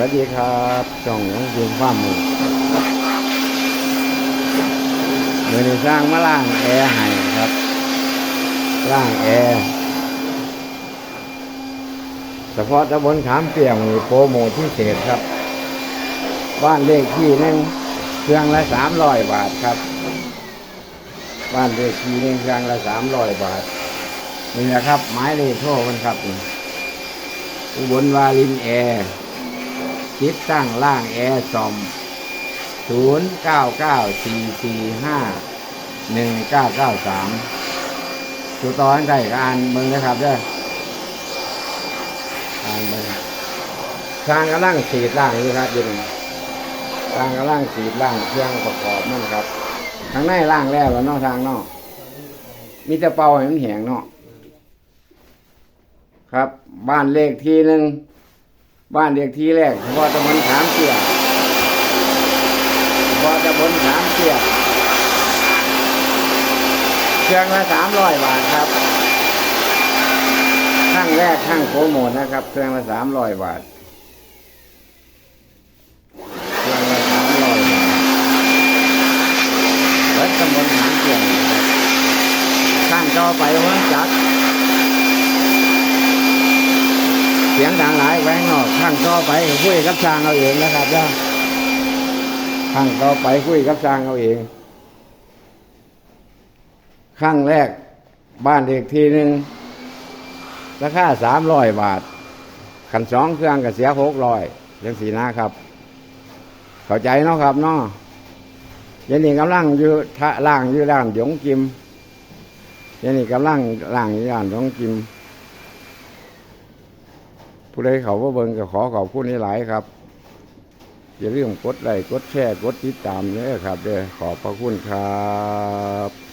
วัสดีครับช่องของคุณฟ้าร์มหมูเมื่อนี้สร้างมาล่างแอร์ให้ครับล่างแอร์เฉพาะตะบนขามเปียงมีโปรโมทพิเศษครับ บ้านเลขที่หนึงเครื่องละสามร้อยบาทครับ บ้านเลขที่หนึงเครื่องละสามร้อยบาทนี่นะครับไม้เลขโทรมันครับอุบลวาลินแอร์ ติดตั้งล่างแอร์ซอม 0 9 9 4 4 5 1 9 9 3ตัวตอนใกล้ก็อ่านเมืองนะครับเด้ออ่านเมืองทางกำลังสีดล่างอยู่ครับยินทางกำลังสีดล่างเครื่องประกอบนั่นครับทางในล่างแล้วแล้วนอกทางนอก มีแต่เป่าให้มันแหงเนาะครับ บ้านเลขที่หนึ่ง บ้านเด็กที่แรกเฉพาะตำบลขามเสียเฉพาะตำบลขามเสียเครื่องละสามร้อยบาทครับข้างแรกข้างโปรโมทนะครับ เครื่องละสามร้อยบาทเครื่องละสามร้อยบาทวัดตำบลขามเสียนะครับข้างต่อไปวัดจักร เสียงดังหลายแหวงนอกข้างต่อไปคุยกับช่างเอาเองนะครับจ้าข้างต่อไปคุยกับช่างเอาเองข้างแรกบ้านเด็กทีหนึ่งราคาสามร้อยบาทขันสองเครื่องก็เสียหกร้อยเรื่องสีหน้าครับ เข้าใจเนาะครับเนาะยันนี่กำลังอยู่ทะล่างอยู่ด้านหยงกิมยันนี่กำลังล่างอยู่ด้านหยงกิม ผู้ใดเขาว่าเบิ่งก็ขอขอบคุณหลายครับ อย่าลืมกดไลค์กดแชร์กดติดตามเด้อครับเด้อขอบพระคุณครับ